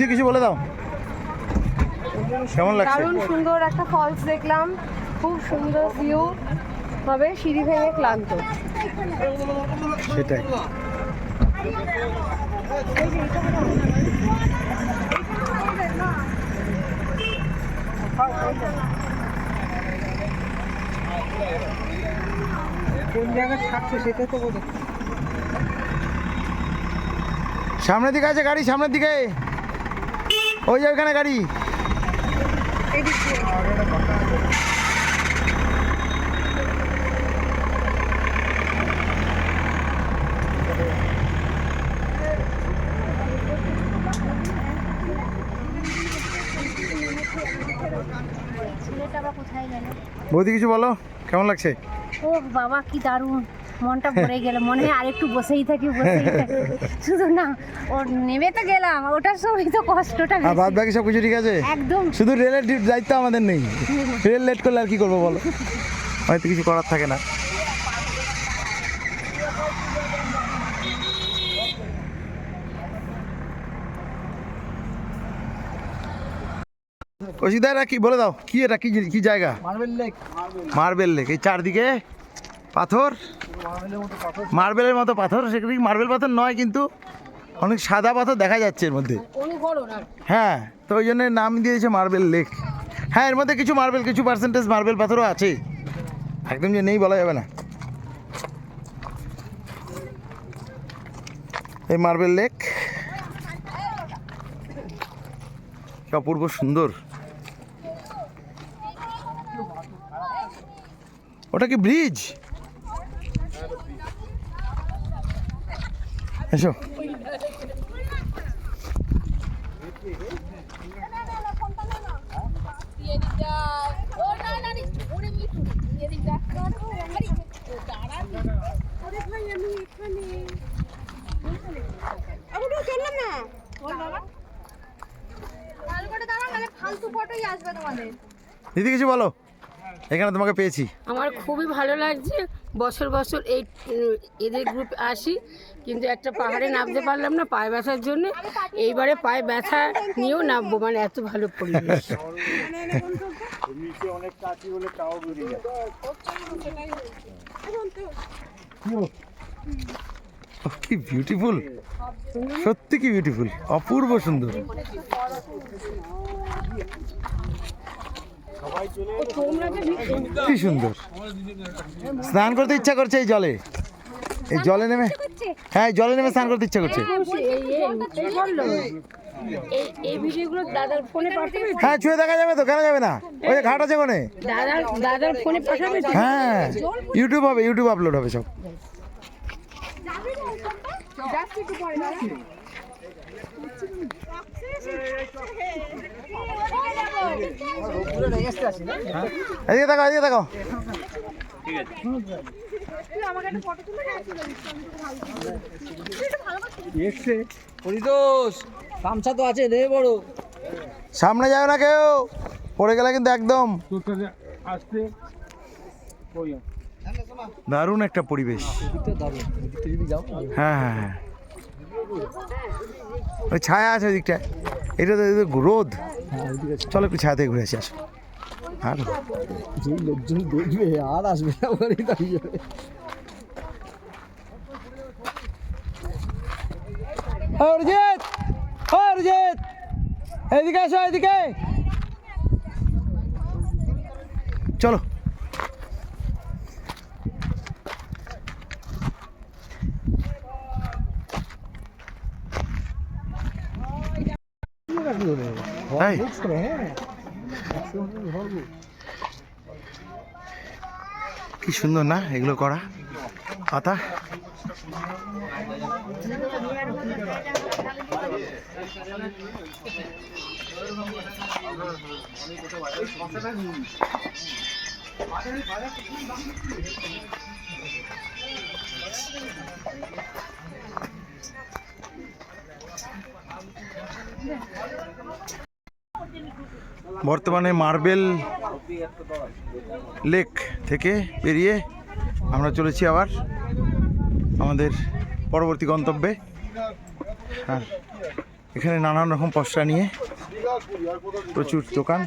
দিদি কিছু বলে দাও। কেমন লাগছে? দারুণ সুন্দর একটা ফলস দেখলাম। খুব সুন্দর ভিউ হবে সিঁড়ি ভেঙে ক্লান্ত। সেটাই। কোন জায়গায় থাকছে সেটা তো সামনের দিকে আছে গাড়ি সামনের দিকে। ওই যে ওইখানে গাড়ি। বৌদি কিছু বলো কেমন লাগছে? ও বাবা কি দারুণ। মনটা ভরে গেল মনে হয় আরেকটু বসেই থাকি বসেই থাকি। শুধু না ও নেমে তো গেলাম ওটার সময় তো কষ্টটা আর বাদ বাকি সব কিছু ঠিক আছে? একদম। শুধু রেলের দায়িত্ব আমাদের নেই। রেল লেট করলে আর কি করব বলো? হয়তো কিছু করার থাকে না। কি বলে দাও? কি এটা? কি কি জায়গা? মার্বেল লেক মার্বেল লেক এই চারদিকে? পাথর? মার্বেলের মতো পাথর? সেখানে মার্বেল পাথর নয় কিন্তু অনেক সাদা পাথর দেখা যাচ্ছে এর মধ্যে। হ্যাঁ তো ওই জন্য নাম দিয়েছে মার্বেল লেক। হ্যাঁ এর মধ্যে কিছু মার্বেল, কিছু পার্সেন্টেজ মার্বেল পাথরও আছে। একদম যে নেই বলা যাবে না। এই মার্বেল লেক। অপূর্ব সুন্দর। ওটা কি ব্রিজ? এসো। ফালতু ফটোই আসবে তোমাদের দিদি কিছু বলো। এখানে তোমাকে পেয়েছি। আমার খুবই ভালো লাগছে। বছর বছর এই এদের গ্রুপ আসি। কিন্তু একটা পাহাড়ে নামতে পারলাম না পায়ে ব্যথার জন্য। এইবারে পায়ে ব্যথা নিয়েও নামবো মানে এত ভালো পরিবেশ। কি বিউটিফুল সত্যি কি বিউটিফুল অপূর্ব সুন্দর। কি সুন্দর। স্নান করতে ইচ্ছা করছে এই জলে। এই জলে নেমে হ্যাঁ জলে নেমে স্নান করতে ইচ্ছা করছে। এই ভিডিওগুলো দাদার ফোনে পাঠাবে হ্যাঁ ছুঁয়ে দেখা যাবে তো কেন যাবে না? ওই যে ঘাট আছে ওখানে। দাদার দাদার ফোনে পাঠাবে হ্যাঁ ইউটিউব হবে ইউটিউব আপলোড হবে সব। এদিকে দেখো এদিকে দেখো গামছা তো আছে বড়। সামনে যাবে না কেউ। পড়ে গেলে কিন্তু একদম। দারুণ একটা পরিবেশ। হ্যাঁ হ্যাঁ হ্যাঁ। ওই ছায়া আছে ওই দিকটায় এটা তো রোদ। চলো একটু ছায়া থেকে ঘুরে আসি আসো আর যেই লোকজন দেখবে আর আসবে না বলেই দাঁড়িয়ে যাবে অরিজিৎ অরিজিৎ এদিকে আসো এদিকে তাই কি সুন্দর না এগুলো করা? পাতা? বর্তমানে মার্বেল লেক থেকে বেরিয়ে আমরা চলেছি আবার আমাদের পরবর্তী গন্তব্যে। আর এখানে নানান রকম পশরা নিয়ে প্রচুর দোকান।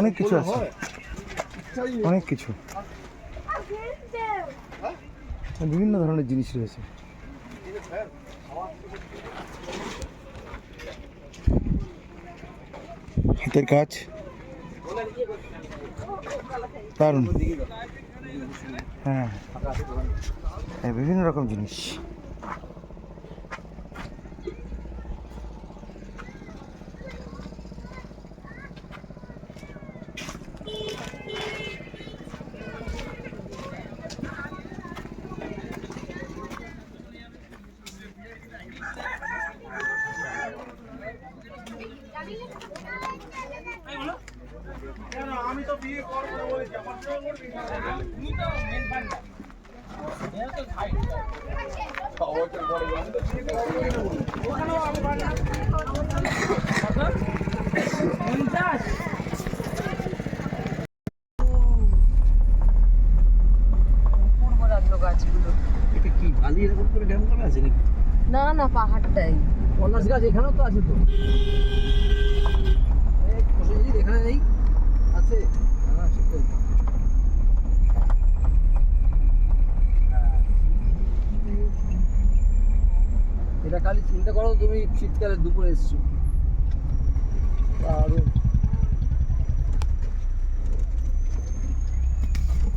অনেক কিছু আছে। অনেক কিছু। বিভিন্ন ধরনের জিনিস রয়েছে। হাতের কাজ। দারুণ। হ্যাঁ, বিভিন্ন রকম জিনিস পূর্ব লাগল গাছগুলো এটা কি বালি এরকম করে ড্যাম করা আছে নাকি না না পাহাড়টাই পলাশ গাছ এখানেও তো আছে তো এই প্রসেনজিৎ এখানে নেই আছে হ্যাঁ সেটাই হ্যাঁ। এটা খালি চিন্তা করো তুমি শীতকালে দুপুরে এসছো। দারুণ।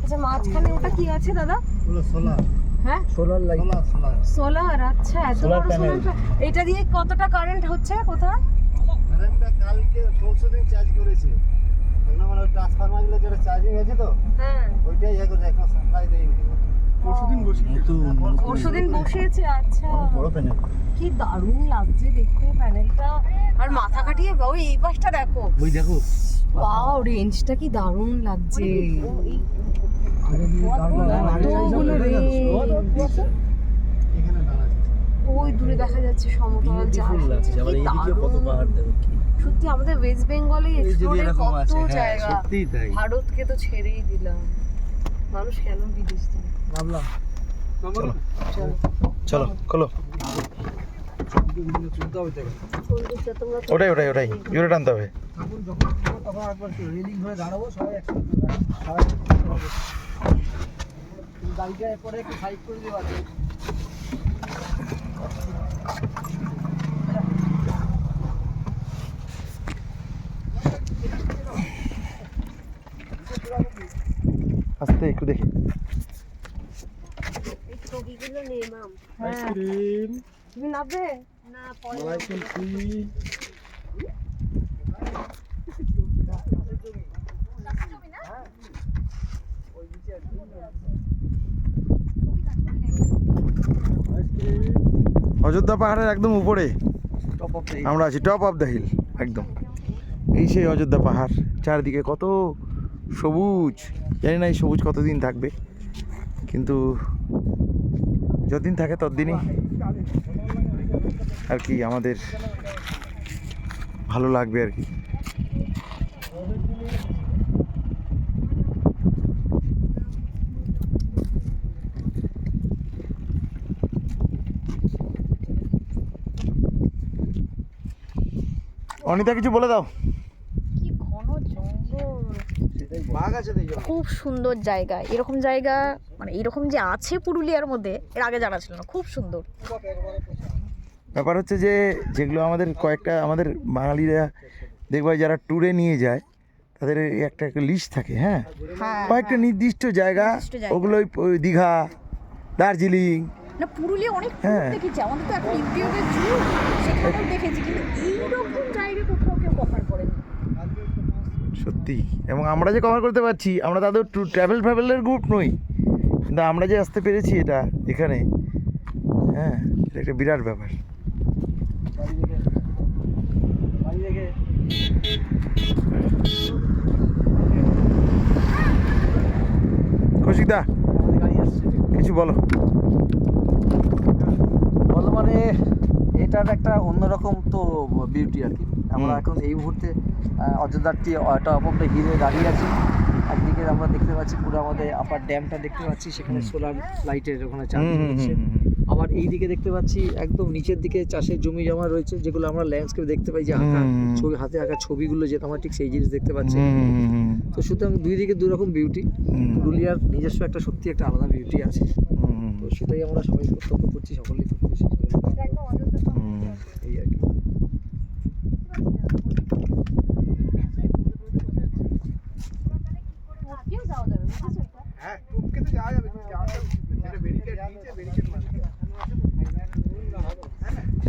আচ্ছা মাঝখানে ওটা কি আছে দাদা? হ্যাঁ? Solar light. সোলার আচ্ছা এত Solar বড় সোলার এটা দিয়ে কতটা কারেন্ট হচ্ছে কোথায় কারেন্টটা কালকে পরশু দিন চার্জ করেছে। মানে ওই ট্রান্সফরমারগুলো যেটা চার্জিং হয়েছে তো হ্যাঁ। ওইটাই ইয়ে করে এখন সাপ্লাই দেয়নি। পরশুদিন বসিয়েছে আচ্ছা। কি দারুণ লাগছে দেখতে প্যানেলটা আর মাথা কাটিয়ে ওই এই পাশটা দেখো। ওই দেখো। ওয়াও রেঞ্জটা কি দারুণ লাগছে। ওই দূরে দেখা যাচ্ছে সমতল সত্যি আমাদের ওয়েস্ট বেঙ্গলে কত হ্যাঁ জায়গা। ভারতকে তো ছেড়েই দিলাম। মানুষ কেন বিদেশ যাবে? চলো। চলো। খোলো। ওটাই ওটাই ওটাই। জোরে টানতে হবে। আস্তে একটু দেখি। হ্যাঁ। তুমি নামবে না পরে অযোধ্যা পাহাড়ের একদম উপরে। টপ অফ দ্য আমরা আছি টপ অফ দ্য হিল একদম। এই সেই অযোধ্যা পাহাড় চারদিকে কত সবুজ। জানি না এই সবুজ কতদিন থাকবে কিন্তু যতদিন থাকে ততদিনই। আর কি আমাদের ভালো লাগবে আর কি। অনিতা কিছু বলে দাও কি ঘন জঙ্গল বাঘ আছে তো এই জন্য। খুব সুন্দর জায়গা। এরকম জায়গা মানে এরকম যে আছে পুরুলিয়ার মধ্যে এর আগে জানা ছিল না খুব সুন্দর। ব্যাপার হচ্ছে যে যেগুলো আমাদের কয়েকটা আমাদের বাঙালিরা দেখবে যারা ট্যুরে নিয়ে যায় তাদের একটা একটা লিস্ট থাকে হ্যাঁ? হ্যাঁ কয়েকটা নির্দিষ্ট জায়গা নির্দিষ্ট জায়গা। ওগুলোই দীঘা দার্জিলিং। না পুরুলিয়া অনেক হ্যাঁ। দেখেছি। আমাদের তো এখন ইন্ডিয়াতে যুগ সেখানেও দেখেছি। কিন্তু এইরকম জায়গা কোথাও কেউ কভার করেনি সত্যি। এবং আমরা যে কভার করতে পারছি আমরা তাদের ট্রাভেল ফ্যাভেলের গ্রুপ নই। কিন্তু আমরা যে আসতে পেরেছি এটা এখানে হ্যাঁ এটা একটা বিরাট ব্যাপার। কৌশিকদা কিছু বলো। বলো মানে এটার একটা অন্যরকম তো বিউটি আর কি। আমরা এখন এই মুহূর্তে আহ, অযোধ্যার টি টপ অফ দ্য হিলে দাঁড়িয়ে আছি। একদিকে আমরা দেখতে পাচ্ছি পুরো আমাদের আপার ড্যামটা দেখতে পাচ্ছি সেখানে। সোলার লাইটের ওখানে চার্জ হচ্ছে। আবার এই দিকে দেখতে পাচ্ছি একদম নিচের দিকে চাষের জমি জমা রয়েছে যেগুলো আমরা ল্যান্ডস্কেপ দেখতে পাই যে আঁকা ছবি হাতে আঁকা ছবিগুলো যেটা আমরা ঠিক সেই জিনিস দেখতে পাচ্ছি। তো সুতরাং দুই দিকে দু রকম বিউটি পুরুলিয়ার নিজস্ব একটা সত্যি একটা আলাদা বিউটি আছে। তো সেটাই আমরা সবাই প্রত্যক্ষ করছি সকলেই খুশি হুম। এই আর কি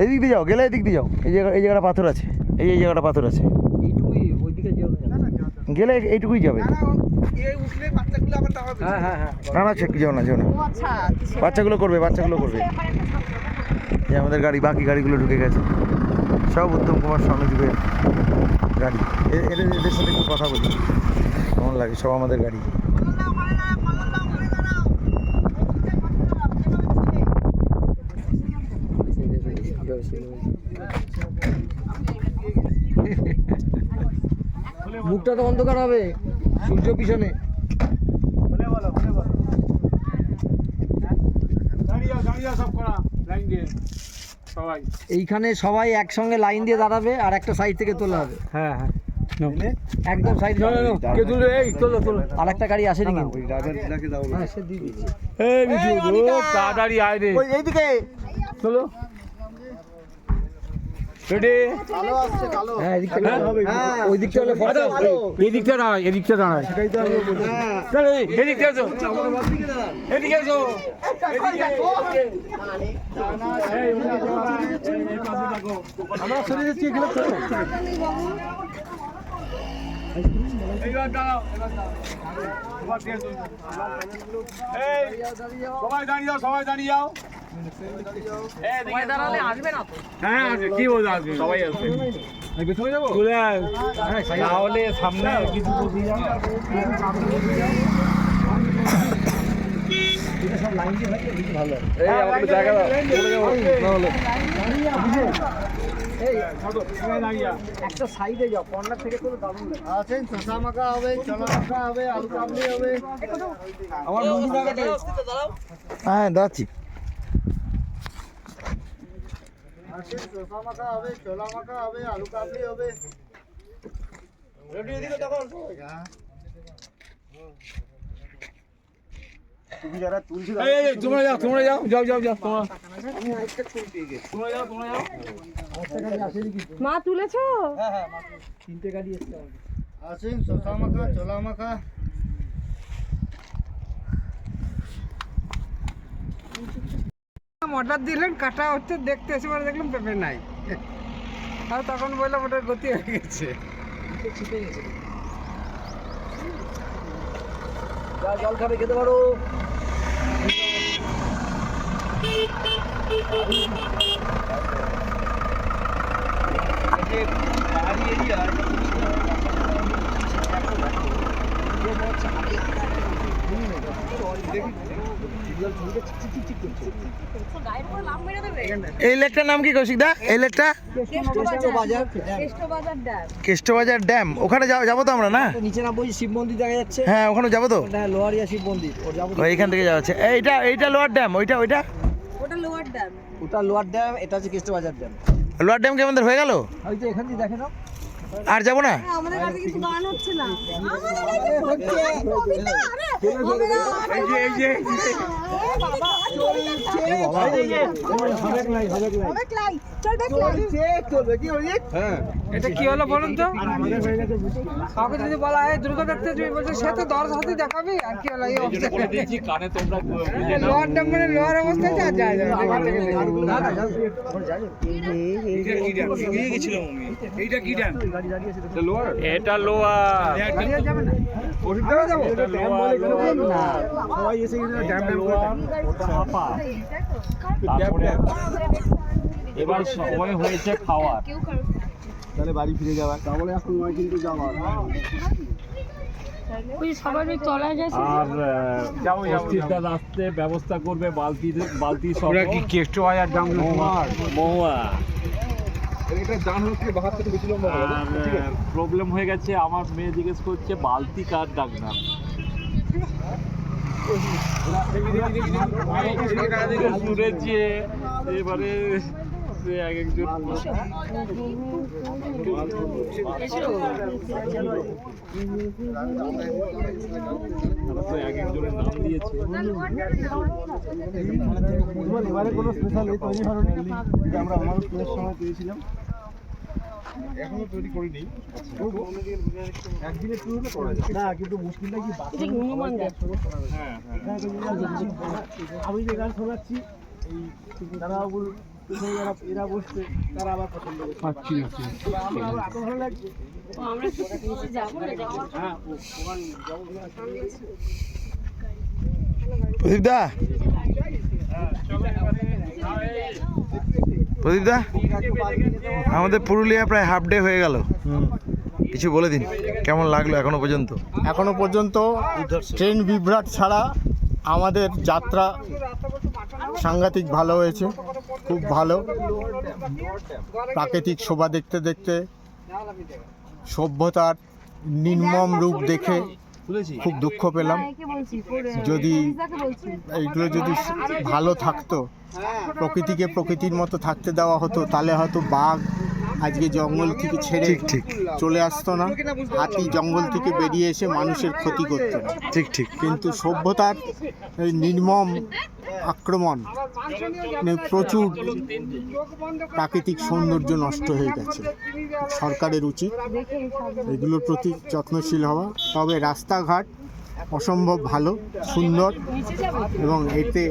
এদিক দিয়ে যাও গেলে এদিক দিয়ে যাও। এই জায়গা এই জায়গাটা পাথর আছে। এই এই জায়গাটা পাথর আছে। এইটুকুই ওইদিকে যেও গেলে এইটুকুই যাবে। হ্যাঁ হ্যাঁ হ্যাঁ। না না চেক যাও না যাও না। বাচ্চাগুলো করবে বাচ্চাগুলো করবে। এই আমাদের গাড়ি বাকি গাড়িগুলো ঢুকে গেছে। সব উত্তম কুমার স্বর্ণদ্বীপের গাড়ি। এদের এদের সাথে একটু কথা বলি। কেমন লাগে? সব আমাদের গাড়ি। মুখটা তো অন্ধকার হবে। সূর্য পিছনে। এইখানে সবাই একসঙ্গে লাইন দিয়ে দাঁড়াবে আর একটা সাইড থেকে তোলা হবে। হ্যাঁ হ্যাঁ একদম সাইড কে তুলে এই তোলো তোলো। আর একটা গাড়ি আসেনি কিন্তু। হ্যাঁ সে দিয়ে দিচ্ছি। এই বিজু তাড়াতাড়ি আয় রে। এইদিকে। চলো রেডি কালো আসছে কালো হ্যাঁ এদিক থেকে হ্যাঁ। ওই ফটো এদিকটা দাঁড়ায় এদিকটা দাঁড়ায়। সেটাই তো এদিকটা এসো। এদিকে এসো। আমরা সরে যাচ্ছি এখানে এইবার দাঁড়াও এবার দাঁড়াও। এবার দিয়ে এসো। এই, সবাই দাঁড়িয়ে যাও সবাই দাঁড়িয়ে যাও। তাহলে সামনে। একটা সাইডে যাও থেকে মাখা হবে চলা মাখা হবে হবে আমার হ্যাঁ দাঁড়াচ্ছি মাখা হবে মাখা হবে আলু কাবলি হবে এই, তোমরা যাও তোমরা যাও যাও যাও যাও তোমরা মা তুলেছো? তিনটে গাড়ি শশা মাখা ছোলা মাখা অর্ডার দিলেন কাটা হচ্ছে দেখতে এসে পরে দেখলাম পেঁপে নাই। আর তখন বললাম ওটার গতি হয়ে গেছে। জল খাবে খেতে পারো। এই লেকটার নাম কি কৌশিক দা? এই লেকটা? বাজার কেষ্টবাজার ড্যাম। ওখানে যাব তো আমরা না? নিচে না বই শিব মন্দির দেখা যাচ্ছে হ্যাঁ ওখানে যাব তো? ওটা লোহারিয়া শিব মন্দির এইখান থেকে যাওয়া হচ্ছে। এইটা এইটা লোয়ার ড্যাম। ওইটা ওইটা? ওটা লোয়ার ড্যাম এটা হচ্ছে কৃষ্ণ বাজার ড্যাম। লোয়ার ড্যাম কি আমাদের হয়ে গেল? ওই যে এখান দিয়ে দেখে নাও। আর যাব না আমাদের কাছে কিছু গান হচ্ছে না এই যে এই যে এটা কি হলো বলুন তো কাউকে যদি বলা হয় দুর্গা দেখতে তুমি বলছো সে তো দশ হাতে দেখাবি আর কি হলো এই অবস্থা কানে তোমরা লোহার ড্যাম মানে লোহার অবস্থা আছে আর যায় যায় এইটা কি ড্যাম এটা লোয়ার দাঁড়িয়ে যাবে না ওষুধ যাব এটা লোয়ার? এবার সময় হয়েছে খাওয়ার। তাহলে বাড়ি ফিরে যাওয়া। তাহলে এখন নয় কিন্তু যাওয়ার আর আসতে ব্যবস্থা করবে বালতি বালতি সব কি কেষ্ট বাজার দাম মহুয়া। আর প্রবলেম হয়ে গেছে আমার মেয়ে জিজ্ঞেস করছে বালতি কার ডাকনাম শুনেছে এবারে এক একজন এক একজনের নাম দিয়েছে। এবারে কোনো স্পেশাল তৈরি আমরা আমার সময় পেয়েছিলাম। এখনও তৈরি করিনি। একদিনে হলে করা যায় না কিন্তু মুশকিলটা কি হ্যাঁ হ্যাঁ। আমি যে গান শোনাচ্ছি এই যারা এরা বসছে তারা আবার পছন্দ আচ্ছা আচ্ছা। আমার এত ভালো লাগছে। হ্যাঁ যাব না। প্রদীপ দা। প্রদীপ দা আমাদের পুরুলিয়া প্রায় হাফ ডে হয়ে গেল। কিছু বলে দিন কেমন লাগল এখনও পর্যন্ত? এখনও পর্যন্ত ট্রেন বিভ্রাট ছাড়া আমাদের যাত্রা সাংঘাতিক ভালো হয়েছে খুব ভালো। প্রাকৃতিক শোভা দেখতে দেখতে সভ্যতার নির্মম রূপ দেখে খুব দুঃখ পেলাম। যদি এইগুলো যদি ভালো থাকতো প্রকৃতিকে প্রকৃতির মতো থাকতে দেওয়া হতো তাহলে হয়তো বাঘ আজকে জঙ্গল থেকে ছেড়ে ঠিক ঠিক। চলে আসতো না। হাতি জঙ্গল থেকে বেরিয়ে এসে মানুষের ক্ষতি করতো না। ঠিক ঠিক। কিন্তু সভ্যতার নির্মম আক্রমণ প্রচুর প্রাকৃতিক সৌন্দর্য নষ্ট হয়ে গেছে। সরকারের উচিত এগুলোর প্রতি যত্নশীল হওয়া। তবে রাস্তাঘাট অসম্ভব ভালো সুন্দর এবং এতে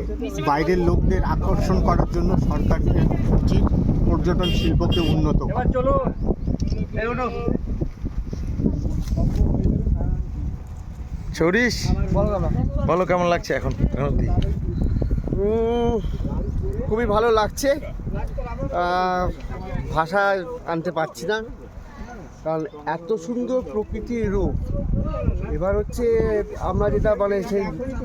বাইরের লোকদের আকর্ষণ করার জন্য সরকারের উচিত পর্যটন শিল্পকে উন্নত। সৌরিশ বলো কেমন লাগছে এখন? এখন অব্দি খুবই ভালো লাগছে। ভাষা আনতে পারছি না। কারণ এত সুন্দর প্রকৃতির রূপ। এবার হচ্ছে আমরা যেটা মানে সেই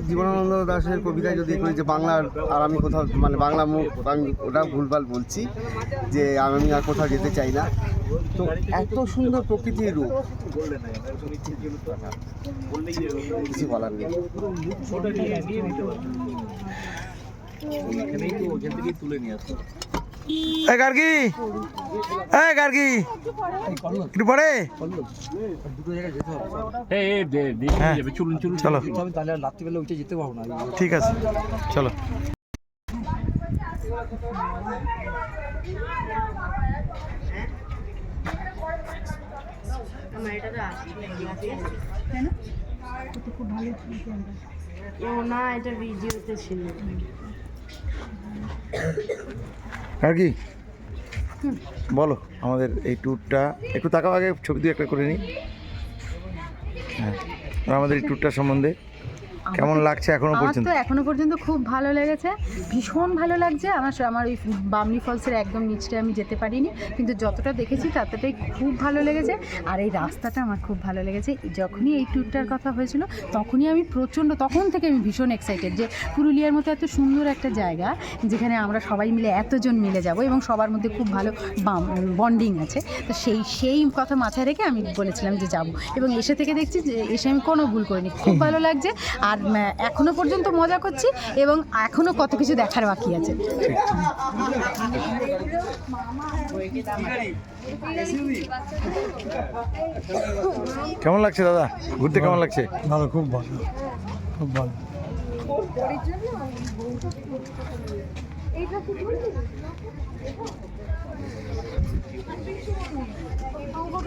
জীবনানন্দ দাশের কবিতায় যদি করি যে বাংলার আর আমি কোথাও মানে বাংলা মুখ আমি ওটা ভুলভাল বলছি যে আমি আর কোথাও যেতে চাই না। তো এত সুন্দর প্রকৃতির রূপ। কিছু বলার নেই। এ গার্গি। এ গার্গি। একটু পরে হ্যাঁ। চলো তাহলে রাত্রিবেলা উঠে যেতে পারব না। ঠিক আছে। চলো। না এটা ভিডিওতে ছিল। গার্গি বলো, আমাদের এই ট্যুরটা একটু তাকাও আগে, ছবি দিয়ে একটা করে নিই। হ্যাঁ আর আমাদের এই ট্যুরটা সম্বন্ধে। কেমন লাগছে এখনও পর্যন্ত তো এখনও পর্যন্ত খুব ভালো লেগেছে। ভীষণ ভালো লাগছে। আমার আমার ওই বামনি ফলসের একদম নিচটা আমি যেতে পারিনি। কিন্তু যতটা দেখেছি ততটাই খুব ভালো লেগেছে। আর এই রাস্তাটা আমার খুব ভালো লেগেছে। যখনই এই ট্যুরটার কথা হয়েছিল তখনই আমি প্রচণ্ড তখন থেকে আমি ভীষণ এক্সাইটেড যে পুরুলিয়ার মতো এত সুন্দর একটা জায়গা যেখানে আমরা সবাই মিলে এতজন মিলে যাব এবং সবার মধ্যে খুব ভালো বন্ডিং আছে। তো সেই সেই কথা মাথায় রেখে আমি বলেছিলাম যে যাব। এবং এসে থেকে দেখছি যে এসে আমি কোনো ভুল করিনি। খুব ভালো লাগছে। আর উম, এখনও পর্যন্ত মজা করছি এবং এখনও কত কিছু দেখার বাকি আছে। কেমন লাগছে দাদা? ঘুরতে কেমন লাগছে? ভালো খুব ভালো খুব ভালো।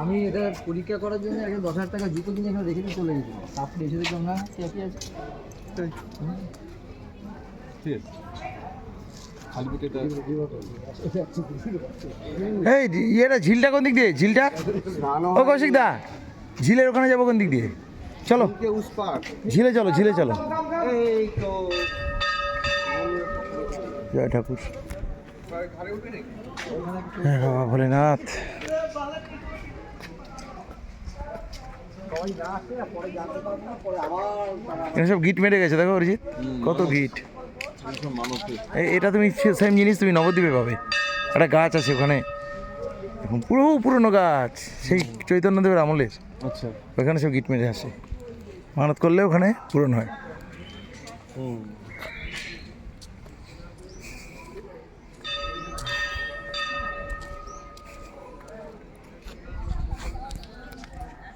আমি এটা পরীক্ষা করার জন্য একটা দশ হাজার টাকা জুতো কিনে এখানে রেখে দিয়ে চলে গেছিলাম। তারপরে এসে দেখলাম না একই আছে। এই ইয়েটা ঝিলটা কোন দিক দিয়ে? ঝিলটা? ও কৌশিক দা ঝিলের ওখানে যাব কোন দিক দিয়ে? চলো। ঝিলে চলো ঝিলে চলো। জয় ঠাকুর। হ্যাঁ বাবা ভোলেনাথ। সব গিট মেরে গেছে দেখো অরিজিৎ। কত গিট। এটা তুমি সেম জিনিস তুমি নবদ্বীপে পাবে। একটা গাছ আছে ওখানে। এখন পুরো পুরনো গাছ। সেই চৈতন্যদেবের আমলের। আচ্ছা। ওখানে সব গিট মেরে আসে। মানত করলে ওখানে পূরণ হয়। হুম।